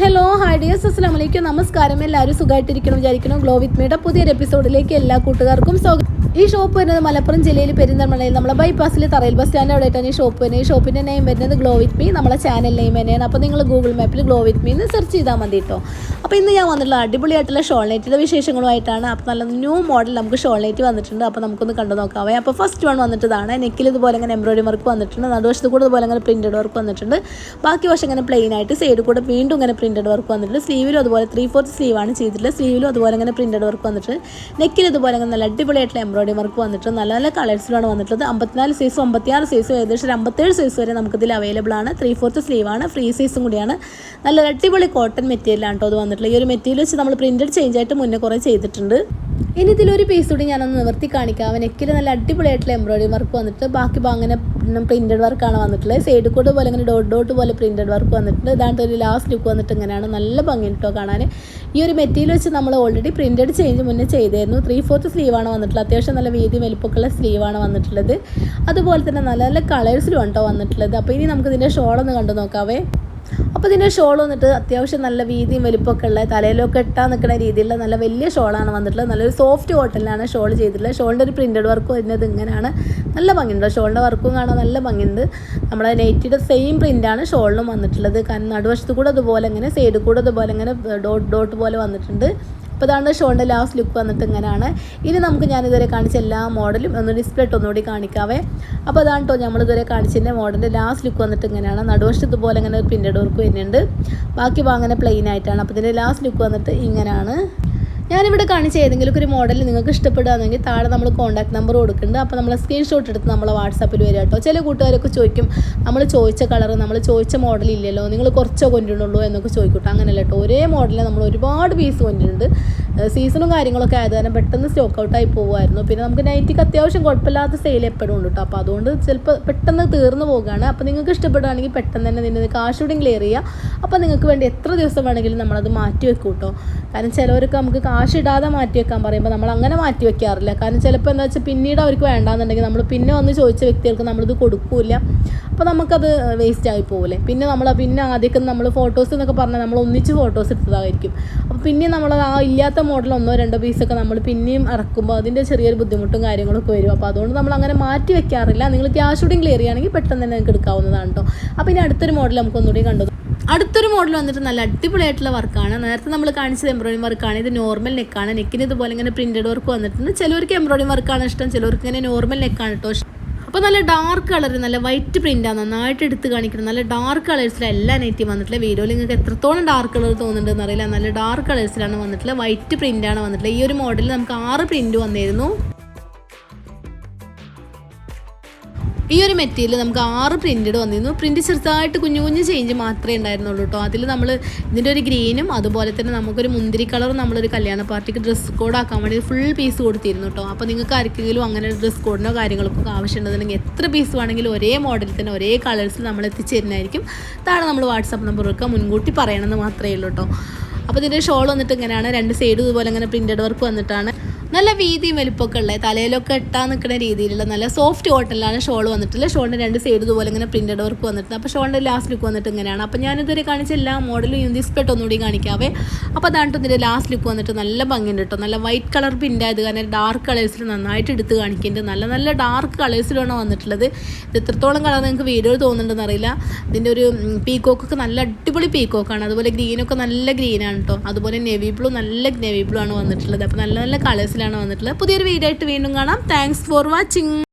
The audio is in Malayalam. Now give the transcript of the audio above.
ഹലോ ഹായ് ഡിയേഴ്സ് അസ്സാം വലൈക്കും നമസ്കാരം. എല്ലാവരും സുഖമായിട്ടിരിക്കണം വിചാരിക്കണം ഗ്ലോ വിത്ത് മീയുടെ പുതിയൊരു എപ്പിസോഡിലേക്ക് എല്ലാ കൂട്ടുകാർക്കും സ്വാഗതം. ഈ ഷോപ്പ് വരുന്നത് മലപ്പുറം ജില്ലയിൽ പെരിന്തൽമണ്ണയിൽ നമ്മളെ ബൈപ്പാസിൽ തറയിൽ ബസ് സ്റ്റാൻഡ് അവിടെ ആയിട്ടാണ് ഈ ഷോപ്പ് വരുന്നത്. ഈ ഷോപ്പിന്റെ നെയിം വരുന്നത് ഗ്ലോ വിത്ത് മീ നമ്മളെ ചാനൽ നെയിം തന്നെയാണ്. അപ്പോൾ നിങ്ങൾ ഗൂഗിൾ മാപ്പിൽ ഗ്ലോ വിത്ത് മീ എന്ന് സെർച്ച് ചെയ്താൽ മതി കേട്ടോ അപ്പോൾ ഇന്ന് ഞാൻ വന്നിട്ടുള്ള അടിപൊളിയായിട്ടുള്ള ഷോൾ നൈറ്റിന്റെ വിശേഷങ്ങളുമായിട്ടാണ് അപ്പോൾ നല്ല ന്യൂ മോഡൽ നമുക്ക് ഷോൾ നൈറ്റ് വന്നിട്ടുണ്ട്. അപ്പോൾ നമുക്കൊന്ന് കണ്ടു നോക്കാവേ. അപ്പോൾ ഫസ്റ്റ് വൺ വന്നിട്ടതാണ്. നെക്കിൽ ഇതുപോലെ അങ്ങനെ എംബ്രോയിഡറി വർക്ക് വന്നിട്ടുണ്ട്. നടുവശത്ത് കൂടെ ഇതുപോലെ അങ്ങനെ പ്രിന്റഡ് വർക്ക് വന്നിട്ടുണ്ട്. ബാക്കി വശം ഇങ്ങനെ പ്ലെയിൻ ആയിട്ട് സൈഡ് കൂടെ വീണ്ടും ഇങ്ങനെ പ്രിന്റഡ് വർക്ക് വന്നിട്ടുണ്ട്. സ്ലീവിലും അതുപോലെ ത്രീ ഫോർത്ത് സ്ലീവാണ് ചെയ്തിട്ടുള്ളത്. സ്ലീവിലും അതുപോലെ ഇങ്ങനെ പ്രിന്റഡ് വർക്ക് വന്നിട്ടുണ്ട്. നെക്കിൽ ഇതുപോലെ ഇങ്ങനെ നല്ല അടിപൊളിയായിട്ടുള്ള എംബ്രോയിഡറി വർക്ക് വന്നിട്ട് നല്ല നല്ല കളേഴ്സിലാണ് വന്നിട്ടുള്ളത്. അമ്പത്തിനാല് സൈസും അമ്പത്തിയാറ് സൈസും ഏകദേശം അമ്പത്തേഴ് സൈസ് വരെ നമുക്കിതിൽ അവൈലബിൾ ആണ്. ത്രീ ഫോർത്ത് സ്ലീവാണ് ഫ്രീ സൈസും കൂടിയാണ്. നല്ല അടിപൊളി കോട്ടൺ മെറ്റീരിയലാണ് കേട്ടോ അത് വന്നിട്ടുള്ളത്. ഈ ഒരു മെറ്റീരിയൽ വെച്ച് നമ്മൾ പ്രിന്റഡ് ചേഞ്ച് ആയിട്ട് മുന്നേ കുറേ ചെയ്തിട്ടുണ്ട്. ഇനി ഇതിലൊരു പീസ് കൂടി ഞാനൊന്ന് നിവർത്തി കാണിക്കാം. നെക്കിൽ നല്ല അടിപൊളിയായിട്ടുള്ള എംബ്രോയിഡറി വർക്ക് വന്നിട്ട് ബാക്കി അങ്ങനെ പ്രിന്റഡ് വർക്കാണ് വന്നിട്ടുള്ളത്. സൈഡ് കൂടെ പോലെ ഇങ്ങനെ ഡോട്ട് ഡോട്ട് പോലെ പ്രിന്റഡ് വർക്ക് വന്നിട്ടുണ്ട്. ഇതാണ്ട് ഒരു ലാസ്റ്റ് ലുക്ക് വന്നിട്ട് ഇങ്ങനെയാണ് നല്ല ഭംഗി കേട്ടോ കാണാൻ. ഈ ഒരു മെറ്റീരിയൽ വെച്ച് നമ്മൾ ഓൾറെഡി പ്രിന്റഡ് ചേഞ്ച് മുന്നേ ചെയ്തായിരുന്നു ത്രീ ഫോർത്ത് സ്ലീവാണ് വന്നിട്ടുള്ളത്. അത്യാവശ്യം നല്ല വീതി വലിപ്പമൊക്കെയുള്ള സ്ലീവാണ് വന്നിട്ടുള്ളത്. അതുപോലെ തന്നെ നല്ല നല്ല കളേഴ്സിലും ഉണ്ടോ വന്നിട്ടുള്ളത്. അപ്പോൾ ഇനി നമുക്ക് ഇതിന്റെ ഷോളൊന്ന് കണ്ടു നോക്കാവേ. അപ്പോൾ ഇതിന്റെ ഷോൾ വന്നിട്ട് അത്യാവശ്യം നല്ല വീതിയും വലിപ്പമൊക്കെ ഉള്ള തലയിലൊക്കെ ഇട്ടാൽ നിൽക്കുന്ന രീതിയിലുള്ള നല്ല വലിയ ഷോളാണ് വന്നിട്ടുള്ളത്. നല്ലൊരു സോഫ്റ്റ് കോട്ടനിലാണ് ഷോൾ ചെയ്തിട്ടുള്ളത്. ഷോളിന്റെ ഒരു പ്രിന്റഡ് വർക്ക് വരുന്നത് ഇങ്ങനെയാണ്. നല്ല ഭംഗിയുണ്ട്. ഷോളിന്റെ വർക്കും കാണാൻ നല്ല ഭംഗിയുണ്ട്. നമ്മുടെ നെയ്റ്റിയുടെ സെയിം പ്രിന്റാണ് ഷോളിനും വന്നിട്ടുള്ളത്. കാരണം നടുവശത്ത് കൂടെ അതുപോലെ ഇങ്ങനെ സൈഡിൽ കൂടെ അതുപോലെ ഇങ്ങനെ ഡോട്ട് ഡോട്ട് പോലെ വന്നിട്ടുണ്ട്. അപ്പോൾ ഇതാണ് ഷോളിന്റെ ലാസ്റ്റ് ലുക്ക് വന്നിട്ട് ഇങ്ങനെയാണ് ഇനി നമുക്ക് ഞാനിതുവരെ കാണിച്ച എല്ലാ മോഡലും ഒന്ന് ഡിസ്പ്ലേ ഇട്ട് ഒന്നുകൂടി കാണിക്കാവേ. അപ്പോൾ അതാണ് കേട്ടോ നമ്മളിതുവരെ കാണിച്ചതിന്റെ മോഡലിന്റെ ലാസ്റ്റ് ലുക്ക് വന്നിട്ട് ഇങ്ങനെയാണ് നടുവശത്ത് ഇതുപോലെ ഇങ്ങനെ ഒരു പിന്നീട് വർക്ക് വരുന്നുണ്ട്. ബാക്കി അങ്ങനെ പ്ലെയിൻ ആയിട്ടാണ്. അപ്പോൾ ഇതിന്റെ ലാസ്റ്റ് ലുക്ക് വന്നിട്ട് ഇങ്ങനെയാണ് ഞാനിവിടെ കാണിച്ച ഏതെങ്കിലും ഒരു മോഡൽ നിങ്ങൾക്ക് ഇഷ്ടപ്പെടുകയാണെങ്കിൽ താഴെ നമ്മൾ കോൺടാക്ട് നമ്പർ കൊടുക്കുന്നുണ്ട്. അപ്പോൾ നമ്മൾ സ്ക്രീൻഷോട്ട് എടുത്ത് നമ്മളെ വാട്സാപ്പിൽ വരിക കേട്ടോ. ചില കൂട്ടുകാരൊക്കെ ചോദിക്കും നമ്മൾ ചോദിച്ച കളർ നമ്മൾ ചോദിച്ച മോഡൽ ഇല്ലല്ലോ. നിങ്ങൾ കുറച്ചോ കൊണ്ടിട്ടുള്ളൂ എന്നൊക്കെ ചോദിക്കട്ടോ അങ്ങനെയല്ല കേട്ടോ. ഒരേ മോഡലിൽ നമ്മൾ ഒരുപാട് പീസ് കൊണ്ടുവരുന്നുണ്ട്. സീസണും കാര്യങ്ങളൊക്കെ ആയത് കാരണം പെട്ടെന്ന് സ്റ്റോക്ക് ഔട്ടായി പോകുമായിരുന്നു പിന്നെ നമുക്ക് നൈറ്റിക്ക് അത്യാവശ്യം കുഴപ്പമില്ലാത്ത സെയിൽ എപ്പോഴും ഉണ്ട് കേട്ടോ അപ്പോൾ അതുകൊണ്ട് ചിലപ്പോൾ പെട്ടെന്ന് തീർന്നു പോകുകയാണ് അപ്പോൾ നിങ്ങൾക്ക് ഇഷ്ടപ്പെടുകയാണെങ്കിൽ പെട്ടെന്ന് തന്നെ നിന്നെ കാശ് കൂടി ക്ലിയർ ചെയ്യുക. അപ്പോൾ നിങ്ങൾക്ക് വേണ്ടി എത്ര ദിവസം വേണമെങ്കിലും നമ്മളത് മാറ്റി വെക്കും കേട്ടോ കാരണം ചിലവർക്ക് നമുക്ക് കാശ് ഇടാതെ മാറ്റി വെക്കാൻ പറയുമ്പോൾ നമ്മൾ അങ്ങനെ മാറ്റി വെക്കാറില്ല. കാരണം ചിലപ്പോൾ എന്താ വെച്ചാൽ പിന്നീട് അവർക്ക് വേണ്ടാന്നുണ്ടെങ്കിൽ നമ്മൾ പിന്നെ വന്ന് ചോദിച്ച വ്യക്തികൾക്ക് നമ്മളിത് കൊടുക്കില്ല. അപ്പോൾ നമുക്കത് വേസ്റ്റ് ആയി പോകില്ലേ പിന്നെ നമ്മൾ പിന്നെ ആദ്യമൊക്കെ നമ്മൾ ഫോട്ടോസ് എന്നൊക്കെ പറഞ്ഞാൽ നമ്മൾ ഒന്നിച്ച് ഫോട്ടോസ് എടുത്തതായിരിക്കും. പിന്നെ നമ്മൾ ആ ഇല്ലാത്ത മോഡൽ ഒന്നോ രണ്ടോ പീസൊക്കെ നമ്മൾ പിന്നെയും ഇറക്കുമ്പോൾ അതിന്റെ ചെറിയൊരു ബുദ്ധിമുട്ടും കാര്യങ്ങളൊക്കെ വരും. അപ്പോൾ അതുകൊണ്ട് നമ്മൾ അങ്ങനെ മാറ്റി വെക്കാറില്ല. നിങ്ങൾ ക്യാഷ് ഷൂട്ടിങ് ക്ലിയർ ചെയ്യുകയാണെങ്കിൽ പെട്ടെന്ന് തന്നെ നിങ്ങൾക്ക് എടുക്കാവുന്നതാണ് കേട്ടോ അപ്പോൾ ഇനി അടുത്തൊരു മോഡൽ നമുക്ക് ഒന്നുകൂടി കണ്ടു അടുത്തൊരു മോഡൽ വന്നിട്ട് നല്ല അടിപൊളിയായിട്ടുള്ള വർക്കാണ് നേരത്തെ നമ്മൾ കാണിച്ചത് എംബ്രോയിഡറി വർക്കാണ് ഇത് നോർമൽ നെക്കാണ് നെക്കിന് ഇതുപോലെ ഇങ്ങനെ പ്രിന്റഡ് വർക്ക് വന്നിട്ടുണ്ട്. ചിലവർക്ക് എംബ്രോയിഡറി വർക്കാണ് ഇഷ്ടം. ചിലവർക്ക് ഇങ്ങനെ നോർമൽ നെക്കാണ് കേട്ടോ അപ്പോൾ നല്ല ഡാർക്ക് കളർ നല്ല വൈറ്റ് പ്രിന്റാണ് നന്നായിട്ട് എടുത്ത് കാണിക്കണം നല്ല ഡാർക്ക് കളേഴ്സിലാണ് എല്ലാ നെറ്റും വന്നിട്ടുള്ളത് വീഡിയോയിൽ നിങ്ങൾക്ക് എത്രത്തോളം ഡാർക്ക് കളർ തോന്നുന്നുണ്ടെന്ന് അറിയില്ല. നല്ല ഡാർക്ക് കളേഴ്സിലാണ് വന്നിട്ടുള്ളത് വൈറ്റ് പ്രിന്റാണ് വന്നിട്ടുള്ളത് ഈ ഒരു മോഡലിൽ നമുക്ക് ആറ് പ്രിന്റ് വന്നിരുന്നു. ഈ ഒരു മെറ്റീരിയൽ നമുക്ക് ആറ് പ്രിന്റഡ് വന്നിരുന്നു. പ്രിന്റ് ചെറുതായിട്ട് കുഞ്ഞു കുഞ്ഞു ചേഞ്ച് മാത്രമേ ഉണ്ടായിരുന്നുള്ളൂ കേട്ടോ അതിൽ നമ്മൾ ഇതിന്റെ ഒരു ഗ്രീനും അതുപോലെ തന്നെ നമുക്കൊരു മുന്തിരി കളറും നമ്മളൊരു കല്യാണ പാർട്ടിക്ക് ഡ്രസ് കോഡ് ആക്കാൻ വേണ്ടി ഫുൾ പീസ് കൊടുത്തിരുന്നു കേട്ടോ അപ്പോൾ നിങ്ങൾക്ക് ആർക്കെങ്കിലും അങ്ങനെ ഡ്രസ് കോഡിനോ കാര്യങ്ങൾക്കൊക്കെ ആവശ്യമുണ്ടെന്നുണ്ടെങ്കിൽ എത്ര പീസ് വേണമെങ്കിലും ഒരേ മോഡലിൽ തന്നെ ഒരേ കളേഴ്സിൽ നമ്മൾ എത്തിച്ചേരുന്നതായിരിക്കും. താഴെ നമ്മൾ വാട്സപ്പ് നമ്പർ വെക്കുക മുൻകൂട്ടി പറയണമെന്ന് മാത്രമേ ഉള്ളൂ കേട്ടോ അപ്പോൾ ഇതിന്റെ ഷോൾ വന്നിട്ട് ഇങ്ങനെയാണ്. രണ്ട് സൈഡും ഇതുപോലെ ഇങ്ങനെ പ്രിന്റഡ് വർക്ക് വന്നിട്ടാണ്. നല്ല വീതിയും വലിപ്പമൊക്കെ ഉള്ളത് തലയിലൊക്കെ എട്ടാൻ നിൽക്കുന്ന രീതിയിലുള്ള നല്ല സോഫ്റ്റ് കോട്ടണിലാണ് ഷോൾ വന്നിട്ടുള്ളത്. ഷോളിന്റെ രണ്ട് സൈഡ് ഇതുപോലെ ഇങ്ങനെ പ്രിന്റഡ് വർക്ക് വന്നിട്ടുണ്ട്. അപ്പോൾ ഷോളിന്റെ ലാസ്റ്റ് ലുക്ക് വന്നിട്ട് ഇങ്ങനെയാണ്. അപ്പോൾ ഞാനിതുവരെ കാണിച്ച എല്ലാ മോഡലും യൂണിസ്പെട്ട് ഒന്നുകൂടി കാണിക്കാവേ. അപ്പോൾ അതാണ് ഇതിന്റെ ലാസ്റ്റ് ലുക്ക് വന്നിട്ട് നല്ല ഭംഗിയുണ്ട് കേട്ടോ നല്ല വൈറ്റ് കളർ പിന്റായത് കാരണം ഡാർക്ക് കളേഴ്സിൽ നന്നായിട്ട് എടുത്ത് കാണിക്കുന്നുണ്ട് നല്ല നല്ല ഡാർക്ക് കളേഴ്സിലാണ് വന്നിട്ടുള്ളത്. ഇത് എത്രത്തോളം കളർ നിങ്ങൾക്ക് വീഡിയോയിൽ തോന്നുന്നുണ്ടെന്ന് അറിയില്ല. ഇതിന്റെ ഒരു പീക്കോക്കൊക്കെ നല്ല അടിപൊളി പീക്കോക്കാണ് അതുപോലെ ഗ്രീനൊക്കെ നല്ല ഗ്രീനാണ് കേട്ടോ അതുപോലെ നെവി ബ്ലൂ നല്ല നെവി ബ്ലൂ ആണ് വന്നിട്ടുള്ളത്. അപ്പോൾ നല്ല നല്ല കളേഴ്സിലാണ് വന്നിട്ടുള്ളത്. പുതിയൊരു വീഡിയോ ആയിട്ട് വീണ്ടും കാണാം. Thanks for watching